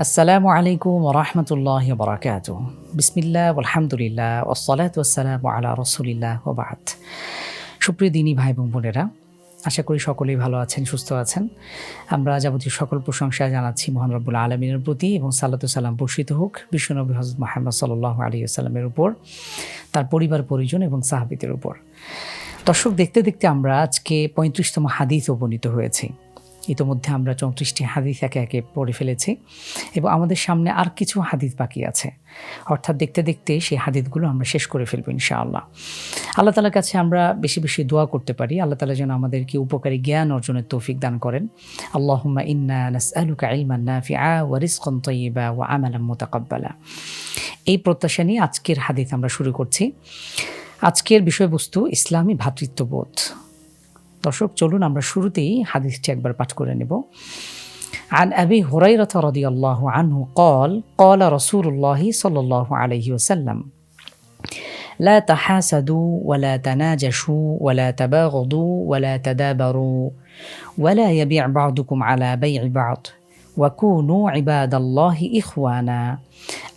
আসসালামু আলাইকুম রহমতুল্লাহ বরাকাত বিসমিল্লা আলহামদুলিল্লাহ ওসলাত ওসালাম আলা রসুলিল্লাহ ওবাদ সুপ্রিয় দিনী ভাই বোন বোনেরা, আশা করি সকলেই ভালো আছেন, সুস্থ আছেন। আমরা যাবতীয় সকল প্রশংসা জানাচ্ছি মোহান রব্বুল আলমিনের প্রতি এবং সাল্লাতু সাল্লাম বর্ষিত হোক বিশ্বনবী হজরত মোহাম্মদ সাল্লাহ আলী আসসালামের উপর, তার পরিবার, পরিজন এবং সাহাবিদের উপর। দর্শক, দেখতে দেখতে আমরা আজকে পঁয়ত্রিশতম হাদিস উপনীত হয়েছি। ইতোমধ্যে আমরা চৌত্রিশটি হাদিস একে একে পড়ে ফেলেছি এবং আমাদের সামনে আর কিছু হাদিস বাকি আছে। অর্থাৎ দেখতে দেখতে সেই হাদিসগুলো আমরা শেষ করে ফেলব ইনশাআল্লাহ। আল্লাহ তালার কাছে আমরা বেশি বেশি দোয়া করতে পারি। আল্লাহ তালা যেন আমাদেরকে উপকারী জ্ঞান অর্জনের তৌফিক দান করেন। নাফিআ ওয়া এই প্রত্যাশা নিয়ে আজকের হাদিস আমরা শুরু করছি। আজকের বিষয়বস্তু ইসলামী ভ্রাতৃত্ববোধ দর্শক চলুন আমরা শুরুতেই হাদিসটি একবার পাঠ করে নেব عن أبي هريرة رضي الله عنه قال قال رسول الله صلى الله عليه وسلم لا تحاسدوا ولا تناجشوا ولا تباغضوا ولا تدابروا ولا يبيع بعضكم على بيع بعض وكونوا عباد الله إخوانا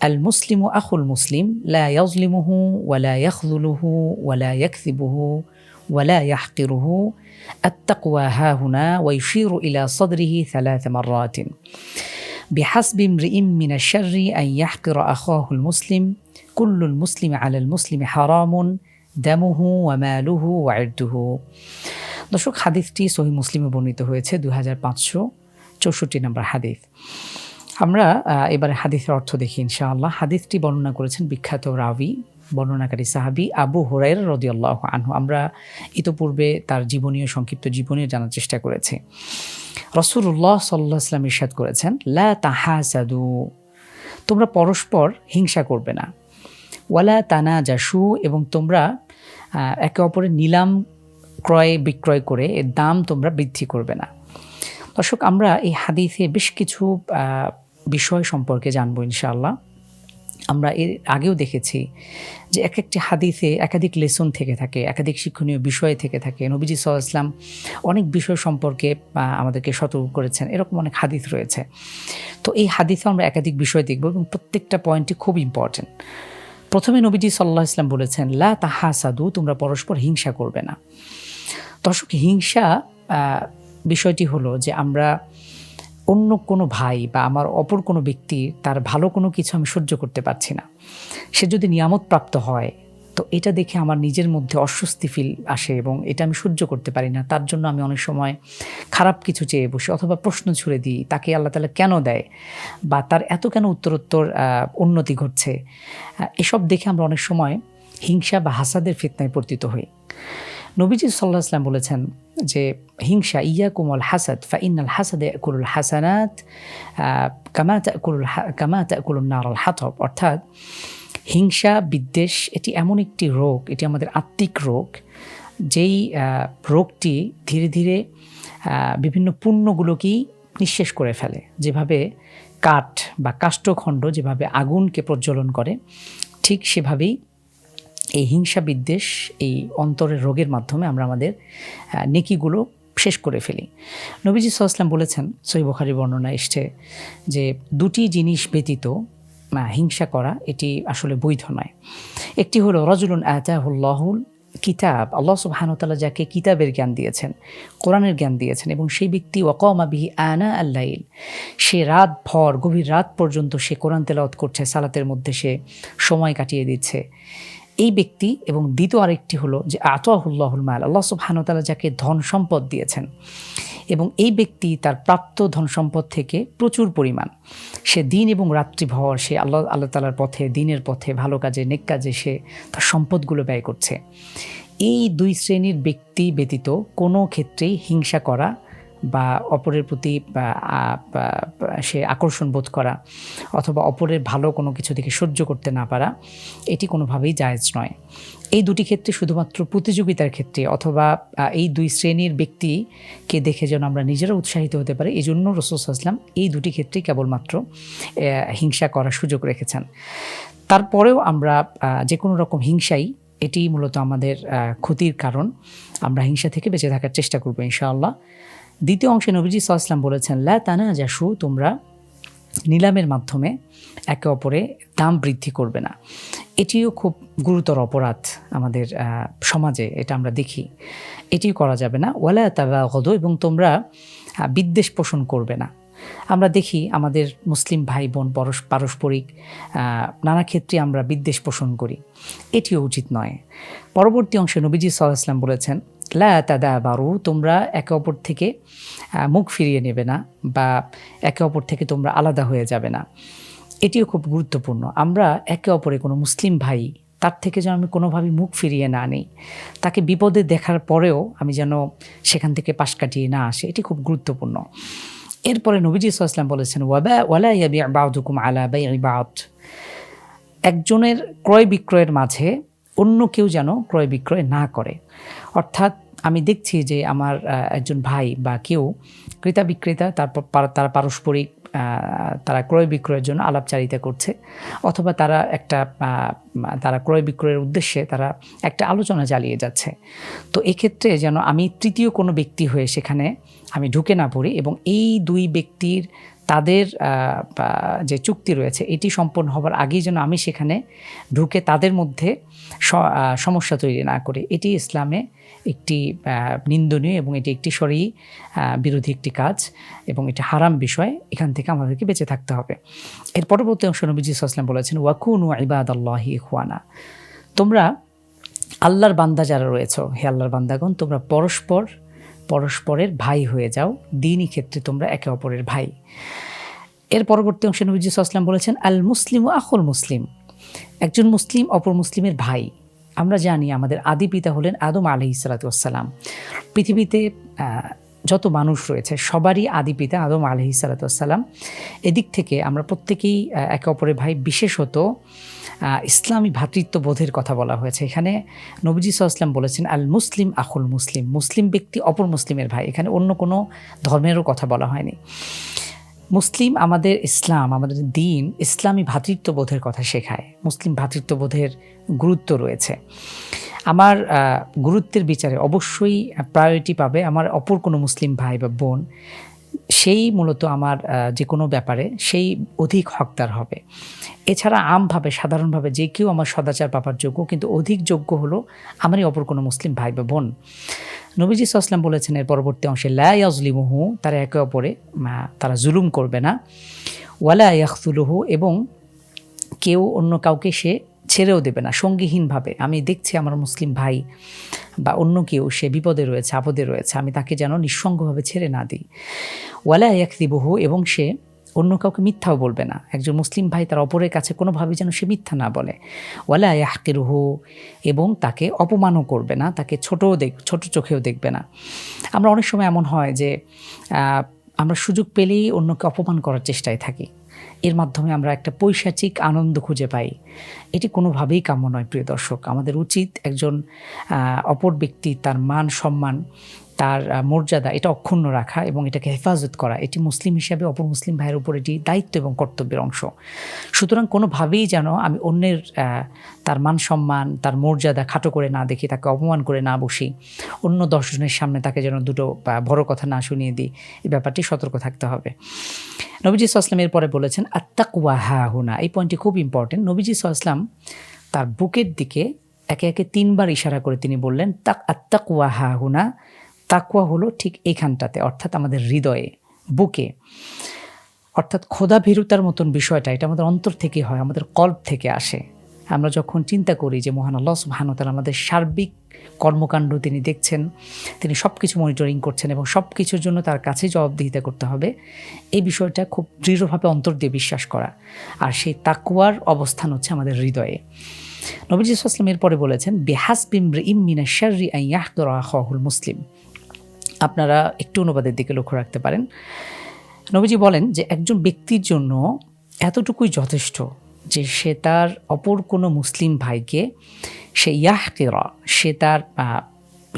المسلم أخو المسلم لا يظلمه ولا يخذله ولا يكذبه ولا يحقره التقوى ها هنا ويشير إلى صدره ثلاث مرات بحسب امرئ من الشر أن يحقر أخاه المسلم كل المسلم على المسلم حرام দামুহু ওয়ামালুহু ওয়াইরদুহু দর্শক হাদিসটি সহি মুসলিমে বর্ণিত হয়েছে দুই হাজার পাঁচশো চৌষট্টি নম্বর হাদিস আমরা এবারে হাদিসের অর্থ দেখি ইনশাআল্লাহ হাদিসটি বর্ণনা করেছেন বিখ্যাত রাবি বর্ণনাকারী সাহাবি আবু হুরাইর রদিয়াল্লাহ আনহু। আমরা ইতোপূর্বে তার জীবনীয় সংক্ষিপ্ত জীবনী জানার চেষ্টা করেছি। রসুল্লাহ সাল্লাহ ইসলাম ইরশাদ করেছেন, লা তাহাসাদু তোমরা পরস্পর হিংসা করবে না। ওয়ালা তানা জাসু এবং তোমরা একে অপরের নিলাম ক্রয় বিক্রয় করে এর দাম তোমরা বৃদ্ধি করবে না। দর্শক, আমরা এই হাদিসে বেশ কিছু বিষয় সম্পর্কে জানব ইনশাআল্লাহ। আমরা এর আগেও দেখেছি যে এক একটি হাদিসে একাধিক লেসন থেকে থাকে, একাধিক শিক্ষণীয় বিষয় থেকে থাকে। নবীজি সাল ইসলাম অনেক বিষয় সম্পর্কে আমাদেরকে সতর্ক করেছেন। এরকম অনেক হাদিস রয়েছে। তো এই হাদিসে আমরা একাধিক বিষয় দেখব এবং প্রত্যেকটা পয়েন্টটি খুব ইম্পর্টেন্ট প্রথমে নবীজি সাল্লাহ ইসলাম বলেছেন, লা তাহা সাদু তোমরা পরস্পর হিংসা করবে না। দর্শক, হিংসা বিষয়টি হলো যে আমরা অন্য কোনো ভাই বা আমার অপর কোনো ব্যক্তি তার ভালো কোনো কিছু আমি সহ্য করতে পারছি না। সে যদি নিয়ামত প্রাপ্ত হয়, তো এটা দেখে আমার নিজের মধ্যে অস্বস্তি ফিল আসে এবং এটা আমি সহ্য করতে পারি না। তার জন্য আমি অনেক সময় খারাপ কিছু চেয়ে বসি অথবা প্রশ্ন ছুড়ে দিই, তাকে আল্লাহ তালা কেন দেয় বা তার এত কেন উত্তরোত্তর উন্নতি ঘটছে। এসব দেখে আমরা অনেক সময় হিংসা বা হাসাদের ফিতনায় পর্তিত হই। নবীজি সাল্লাহ আসলাম বলেছেন যে হিংসা ইয়া কুমল হাসাদ ফা ইন্নাল হাসাদে কুলুল হাসানাত কামা কুলুল কামা কুলুল নারল হাতব। অর্থাৎ হিংসা, বিদ্বেষ, এটি এমন একটি রোগ, এটি আমাদের আত্মিক রোগ, যেই রোগটি ধীরে ধীরে বিভিন্ন পুণ্যগুলোকেই নিঃশেষ করে ফেলে। যেভাবে কাঠ বা কাষ্ঠখণ্ড, যেভাবে আগুনকে প্রজ্বলন করে, ঠিক সেভাবেই এই হিংসা বিদ্বেষ, এই অন্তরের রোগের মাধ্যমে আমরা আমাদের নেকিগুলো শেষ করে ফেলি। নবীজি সাল্লাম বলেছেন সই বখারি বর্ণনা এসছে যে দুটি জিনিস ব্যতীত হিংসা করা এটি আসলে বৈধ নয়। একটি হলো, রজুলুন আতাহুল্লাহুল কিতাব, আল্লাহ সুবাহানতাল্লাহ যাকে কিতাবের জ্ঞান দিয়েছেন, কোরআনের জ্ঞান দিয়েছেন, এবং সেই ব্যক্তি, ওয়াকমা বিহি আনা আল্লাইল, সে রাত ভর, গভীর রাত পর্যন্ত সে কোরআন তেলাওত করছে, সালাতের মধ্যে সে সময় কাটিয়ে দিচ্ছে। এই ব্যক্তি এবং দ্বিতীয় আরেকটি হলো যে আতহুল্লাহুল মাল, আল্লাহ সুবহানতালা যাকে ধন সম্পদ দিয়েছেন। এবং এই ব্যক্তি তার প্রাপ্ত ধন সম্পদ থেকে প্রচুর পরিমাণ। সে দিন এবং রাত্রি ভর সে আল্লাহ আল্লাহ তালার পথে, দিনের পথে, ভালো কাজে, নেক কাজে সে তার সম্পদগুলো ব্যয় করছে। এই দুই শ্রেণির ব্যক্তি ব্যতীত কোনো ক্ষেত্রেই হিংসা করা বা অপরের প্রতি সে আকর্ষণ বোধ করা অথবা অপরের ভালো কোনো কিছু থেকে সহ্য করতে না পারা, এটি কোনোভাবেই জায়েজ নয়। এই দুটি ক্ষেত্রে শুধুমাত্র প্রতিযোগিতার ক্ষেত্রে অথবা এই দুই শ্রেণির ব্যক্তিকে দেখে যেন আমরা নিজেরা উৎসাহিত হতে পারি এই জন্য রসুল আসলাম এই দুটি ক্ষেত্রেই কেবলমাত্র হিংসা করার সুযোগ রেখেছেন। তারপরেও আমরা যে কোনো রকম হিংসাই এটি মূলত আমাদের ক্ষতির কারণ। আমরা হিংসা থেকে বেঁচে থাকার চেষ্টা করব ইনশাআল্লাহ। দ্বিতীয় অংশে নবীজি সাল্লাম বলেছেন, লা তানা যাসু তোমরা নিলামের মাধ্যমে একে অপরে দাম বৃদ্ধি করবে না। এটিও খুব গুরুতর অপরাধ আমাদের সমাজে, এটা আমরা দেখি। এটিও করা যাবে না। ওয়ালা তাবা গদ এবং তোমরা বিদ্বেষ পোষণ করবে না। আমরা দেখি আমাদের মুসলিম ভাই বোন পরস, পারস্পরিক নানা ক্ষেত্রে আমরা বিদ্বেষ পোষণ করি। এটিও উচিত নয়। পরবর্তী অংশে নবীজি সাল্লাম বলেছেন লা বারু তোমরা একে অপর থেকে মুখ ফিরিয়ে নেবে না বা একে অপর থেকে তোমরা আলাদা হয়ে যাবে না। এটিও খুব গুরুত্বপূর্ণ। আমরা একে অপরে কোনো মুসলিম ভাই, তার থেকে যেন আমি কোনোভাবেই মুখ ফিরিয়ে না নিই। তাকে বিপদে দেখার পরেও আমি যেন সেখান থেকে পাশ কাটিয়ে না আসে, এটি খুব গুরুত্বপূর্ণ। এরপরে নবীজি সাল্লাম বলেছেন, ওয়াবা, ওয়ালা ইয়াবি বাউদুকুম আলা বাই বাউদ একজনের ক্রয় বিক্রয়ের মাঝে অন্য কেউ যেন ক্রয় বিক্রয় না করে। অর্থাৎ আমি দেখছি যে আমার একজন ভাই বা কেউ ক্রেতা বিক্রেতা, তারপর পার- তারা পারস্পরিক তারা ক্রয় বিক্রয়ের জন্য আলাপচারিতা করছে অথবা তারা একটা তারা ক্রয় বিক্রয়ের উদ্দেশ্যে তারা একটা আলোচনা চালিয়ে যাচ্ছে। তো এক্ষেত্রে যেন আমি তৃতীয় কোনো ব্যক্তি হয়ে সেখানে আমি ঢুকে না পড়ি এবং এই দুই ব্যক্তির তাদের যে চুক্তি রয়েছে, এটি সম্পন্ন হবার আগেই যেন আমি সেখানে ঢুকে তাদের মধ্যে সমস্যা তৈরি না করে। এটি ইসলামে একটি নিন্দনীয় এবং এটি একটি সরি বিরোধী একটি কাজ এবং এটা হারাম বিষয়। এখান থেকে আমাদেরকে বেঁচে থাকতে হবে। এর পরবর্তী অংশ নবীজি সাল্লাম বলেছেন, ওয়াকুনু ইবাদ আল্লাহি ইখওয়ানা। তোমরা আল্লাহর বান্দা যারা রয়েছে, হে আল্লাহর বান্দাগণ, তোমরা পরস্পর পরস্পরের ভাই হয়ে যাও, দিনই ক্ষেত্রে তোমরা একে অপরের ভাই। এর পরবর্তী অংশে নবীজি সাল্লাম বলেছেন, আল মুসলিম ও আখুল মুসলিম। একজন মুসলিম অপর মুসলিমের ভাই। আমরা জানি আমাদের আদি পিতা হলেন আদম আলি সালাতাম পৃথিবীতে যত মানুষ রয়েছে, সবারই আদি পিতা আদম আলহি সালাতাম এদিক থেকে আমরা প্রত্যেকেই একে অপরের ভাই। বিশেষত ইসলামী ভ্রাতৃত্ববোধের কথা বলা হয়েছে। এখানে নবীজি সাল্লাম বলেছেন, আল মুসলিম আখুল মুসলিম। মুসলিম ব্যক্তি অপর মুসলিমের ভাই। এখানে অন্য কোনো ধর্মেরও কথা বলা হয়নি। মুসলিম আমাদের ইসলাম, আমাদের দিন ইসলামী ভ্রাতৃত্ববোধের কথা শেখায়। মুসলিম ভ্রাতৃত্ববোধের গুরুত্ব রয়েছে। আমার গুরুত্বের বিচারে অবশ্যই প্রায়োরিটি পাবে আমার অপর কোনো মুসলিম ভাই বা বোন। সেই মূলত আমার যে কোনো ব্যাপারে সেই অধিক হকদার হবে। এছাড়া আমভাবে, সাধারণভাবে যে কেউ আমার সদাচার পাবার যোগ্য, কিন্তু অধিক যোগ্য হলো আমারই অপর কোনো মুসলিম ভাই বা বোন। নবীজি সাল্লাম বলেছেন, এর পরবর্তী অংশে লাজলিমুহু তারা একে অপরে তারা জুলুম করবে না। ওয়ালা ইয়াখতুলুহু এবং কেউ অন্য কাউকে সে ছেড়েও দেবে না, সঙ্গীহীনভাবে। আমি দেখছি আমার মুসলিম ভাই বা অন্য কেউ, সে বিপদে রয়েছে, আপদে রয়েছে, আমি তাকে যেন নিঃসঙ্গভাবে ছেড়ে না দিই। ওয়ালা ইয়াকদিবহু, এবং সে অন্য কাউকে মিথ্যাও বলবে না। একজন মুসলিম ভাই তার অপরের কাছে কোনোভাবে যেন সে মিথ্যা না বলে। ওয়ালা ইয়াহকিরুহু, এবং তাকে অপমানও করবে না, তাকে ছোটও দেখ, ছোট চোখেও দেখবে না। আমরা অনেক সময় এমন হয় যে আমরা সুযোগ পেলেই অন্যকে অপমান করার চেষ্টায় থাকি। এর মাধ্যমে আমরা একটা পৈশাচিক আনন্দ খুঁজে পাই। এটি কোনোভাবেই কাম্য নয়, প্রিয় দর্শক। আমাদের উচিত একজন অপর ব্যক্তি তার মান, সম্মান তার মর্যাদা এটা অক্ষুণ্ণ রাখা এবং এটাকে হেফাজত করা। এটি মুসলিম হিসাবে অপর মুসলিম ভাইয়ের উপর এটি দায়িত্ব এবং কর্তব্যের অংশ। সুতরাং কোনোভাবেই যেন আমি অন্যের তার মান সম্মান, তার মর্যাদা খাটো করে না দেখি, তাকে অপমান করে না বসি, অন্য দশজনের সামনে তাকে যেন দুটো বড় কথা না শুনিয়ে দিই, এই ব্যাপারটি সতর্ক থাকতে হবে। নবীজি সাল্লাম পরে বলেছেন, আত্তাকুয়া হা হুনা। এই পয়েন্টটি খুব ইম্পর্টেন্ট নবীজি সাল্লাম তার বুকের দিকে একে একে তিনবার ইশারা করে তিনি বললেন, তাক, আত্তাকুয়া হা হুনা। তাকুয়া হলো ঠিক এইখানটাতে, অর্থাৎ আমাদের হৃদয়ে, বুকে। অর্থাৎ খোদা ভীরুতার মতন বিষয়টা, এটা আমাদের অন্তর থেকে হয়, আমাদের কল্প থেকে আসে। আমরা যখন চিন্তা করি যে মহান আল্লাহ সুবহানাহু আমাদের সার্বিক কর্মকাণ্ড তিনি দেখছেন, তিনি সব কিছু মনিটরিং করছেন এবং সব কিছুর জন্য তার কাছে জবাবদিহিতা করতে হবে, এই বিষয়টা খুব দৃঢ়ভাবে অন্তর দিয়ে বিশ্বাস করা। আর সেই তাকুয়ার অবস্থান হচ্ছে আমাদের হৃদয়ে। নবীজ ইসলাম এর পরে বলেছেন বেহাস বিমর ইমিনা শার্রি আইয়াহুল মুসলিম। আপনারা একটু অনুবাদের দিকে লক্ষ্য রাখতে পারেন। নবীজি বলেন যে একজন ব্যক্তির জন্য এতটুকুই যথেষ্ট যে সে তার অপর কোনো মুসলিম ভাইকে সে ইয়াহকেরা, সে তার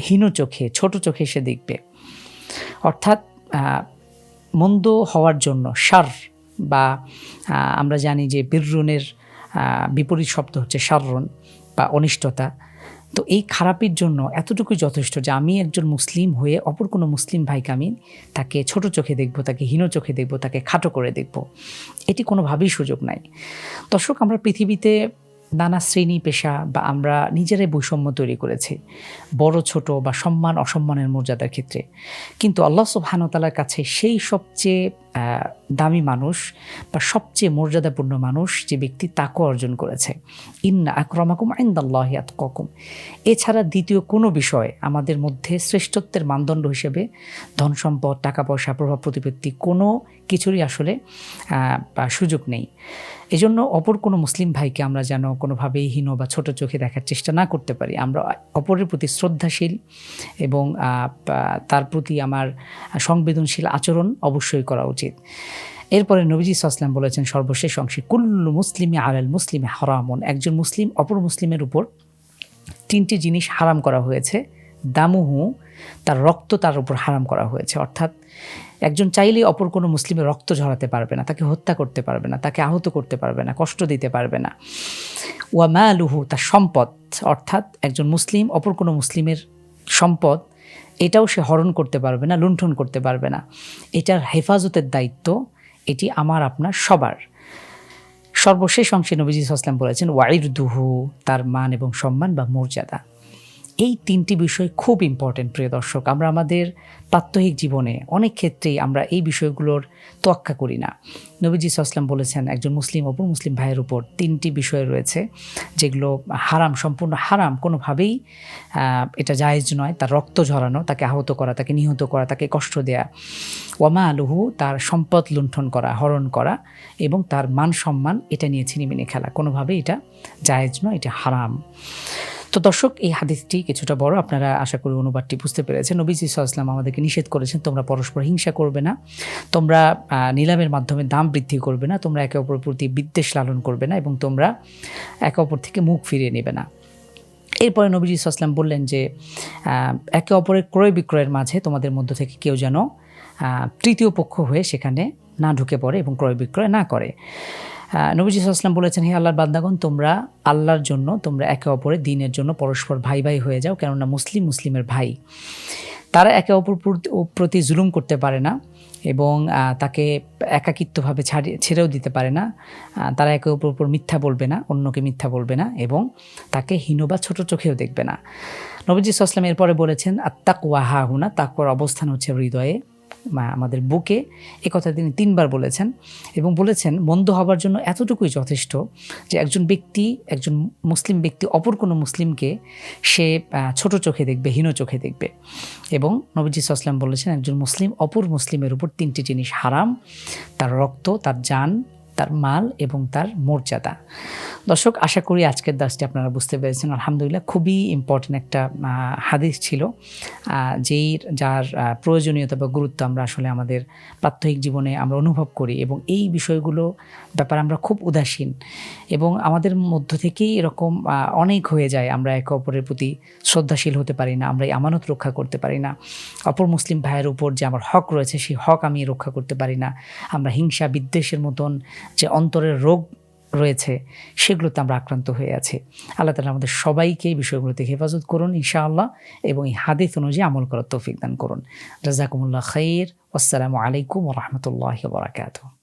হীন চোখে, ছোট চোখে সে দেখবে। অর্থাৎ মন্দ হওয়ার জন্য সার বা আমরা জানি যে বীররুনের বিপরীত শব্দ হচ্ছে সাররণ বা অনিষ্টতা। তো এই খারাপের জন্য এতটুকুই যথেষ্ট যে আমি একজন মুসলিম হয়ে অপর কোনো মুসলিম ভাইকে আমি তাকে ছোট চোখে দেখব, তাকে হীন চোখে দেখব, তাকে খাটো করে দেখব। এটি কোনোভাবেই সুযোগ নাই। দর্শক, আমরা পৃথিবীতে নানা শ্রেণি পেশা বা আমরা নিজেরাই বৈষম্য তৈরি করেছি, বড়, ছোট বা সম্মান, অসম্মানের মর্যাদার ক্ষেত্রে। কিন্তু আল্লাহ সুবহানতালার কাছে সেই সবচেয়ে দামি মানুষ বা সবচেয়ে মর্যাদাপূর্ণ মানুষ যে ব্যক্তি তাকে অর্জন করেছে। ইন্না আক্রমাকুম আইন্দাল্লাহ ককুম এছাড়া দ্বিতীয় কোনো বিষয় আমাদের মধ্যে শ্রেষ্ঠত্বের মানদণ্ড হিসেবে ধন সম্পদ টাকা পয়সা প্রভাব প্রতিপত্তি কোনো কিছুরই আসলে সুযোগ নেই। এজন্য অপর কোনো মুসলিম ভাইকে আমরা যেন কোনোভাবেই হীন বা ছোট চোখে দেখার চেষ্টা না করতে পারি। আমরা অপরের প্রতি শ্রদ্ধাশীল এবং তার প্রতি আমার সংবেদনশীল আচরণ অবশ্যই করা উচিত। এরপরে নবীজি সাসলাম বলেছেন, সর্বশেষ অংশে, কুল্লু মুসলিমে আলাল মুসলিমে হারামন। একজন মুসলিম অপর মুসলিমের উপর তিনটি জিনিস হারাম করা হয়েছে। দামুহু, তার রক্ত তার উপর হারাম করা হয়েছে। অর্থাৎ একজন চাইলেই অপর কোনো মুসলিমের রক্ত ঝরাতে পারবে না, তাকে হত্যা করতে পারবে না, তাকে আহত করতে পারবে না, কষ্ট দিতে পারবে না। ওয়া লুহু তার সম্পদ। অর্থাৎ একজন মুসলিম, অপর কোনো মুসলিমের সম্পদ এটাও সে হরণ করতে পারবে না, লুণ্ঠন করতে পারবে না। এটার হেফাজতের দায়িত্ব, এটি আমার, আপনার, সবার। সর্বশেষ অংশে নবীজি ইসলাম বলেছেন ওয়াইর দুহু তার মান এবং সম্মান বা মর্যাদা। এই তিনটি বিষয় খুব ইম্পর্টেন্ট প্রিয় দর্শক। আমরা আমাদের প্রাত্যহিক জীবনে অনেক ক্ষেত্রেই আমরা এই বিষয়গুলোর তোয়াক্কা করি না। নবীজি সাসলাম বলেছেন, একজন মুসলিম অপর মুসলিম ভাইয়ের উপর তিনটি বিষয় রয়েছে, যেগুলো হারাম, সম্পূর্ণ হারাম, কোনোভাবেই এটা জায়েজ নয়। তার রক্ত ঝরানো, তাকে আহত করা, তাকে নিহত করা, তাকে কষ্ট দেয়া। ওয়ামা আলুহু তার সম্পদ লুণ্ঠন করা, হরণ করা এবং তার মান সম্মান এটা নিয়ে ছিনিমিনি খেলা। কোনোভাবেই এটা জায়েজ নয়, এটা হারাম। তো দর্শক, এই হাদিসটি কিছুটা বড়। আপনারা আশা করি অনুবাদটি বুঝতে পেরেছেন। নবীজি সাল্লাম আমাদেরকে নিষেধ করেছেন, তোমরা পরস্পর হিংসা করবে না। তোমরা নিলামের মাধ্যমে দাম বৃদ্ধি করবে না। তোমরা একে অপরের প্রতি বিদ্বেষ লালন করবে না এবং তোমরা একে অপর থেকে মুখ ফিরিয়ে নেবে না। এরপরে নবীজি সাল্লাম বললেন যে একে অপরের ক্রয় বিক্রয়ের মাঝে তোমাদের মধ্য থেকে কেউ যেন তৃতীয় পক্ষ হয়ে সেখানে না ঢুকে পড়ে এবং ক্রয় বিক্রয় না করে। নবীজি আসলাম বলেছেন, হে আল্লাহর বান্দাগণ, তোমরা আল্লাহর জন্য, তোমরা একে অপরের দিনের জন্য পরস্পর ভাই ভাই হয়ে যাও, কেননা মুসলিম মুসলিমের ভাই। তারা একে অপর প্রতি জুলুম করতে পারে না এবং তাকে একাকিত্বভাবে ছাড়িয়ে, ছেড়েও দিতে পারে না। তারা একে অপর উপর মিথ্যা বলবে না, অন্যকে মিথ্যা বলবে না এবং তাকে হীন বা ছোটো চোখেও দেখবে না। নবীজি সাল্লাম এরপরে বলেছেন আত্মাক ওয়াহা হুনা তাকর অবস্থান হচ্ছে হৃদয়ে। আমাদের বুকে এ কথা তিনি তিনবার বলেছেন এবং বলেছেন, মন্দ হবার জন্য এতটুকুই যথেষ্ট যে একজন ব্যক্তি, একজন মুসলিম ব্যক্তি, অপর কোনো মুসলিমকে সে ছোট চোখে দেখবে, হীন চোখে দেখবে। এবং নবজি সাল্লাম বলেছেন, একজন মুসলিম অপর মুসলিমের উপর তিনটি জিনিস হারাম, তার রক্ত, তার যান তার মাল এবং তার মর্যাদা। দর্শক, আশা করি আজকের দাসটি আপনারা বুঝতে পেরেছেন। আলহামদুলিল্লাহ, খুবই ইম্পর্টেন্ট একটা হাদিস ছিল যেই যার প্রয়োজনীয়তা বা গুরুত্ব আমরা আসলে আমাদের প্রাত্যহিক জীবনে আমরা অনুভব করি এবং এই বিষয়গুলো ব্যাপারে আমরা খুব উদাসীন এবং আমাদের মধ্য থেকেই এরকম অনেক হয়ে যায়। আমরা একে অপরের প্রতি শ্রদ্ধাশীল হতে পারি না, আমরা এই আমানত রক্ষা করতে পারি না। অপর মুসলিম ভাইয়ের উপর যে আমার হক রয়েছে, সেই হক আমি রক্ষা করতে পারি না। আমরা হিংসা বিদ্বেষের মতন যে অন্তরের রোগ রয়েছে, সেগুলোতে আমরা আক্রান্ত হয়ে আছি। আল্লাহ তালা আমাদের সবাইকে এই বিষয়গুলোতে হেফাজত করুন ইনশাআল্লাহ এবং এই হাদিস অনুযায়ী আমল করার তৌফিক দান করুন। রাজাকুমুল্লাহ খাইর। আসসালামু আলাইকুম রহমতুল্লাহ বরাকাতু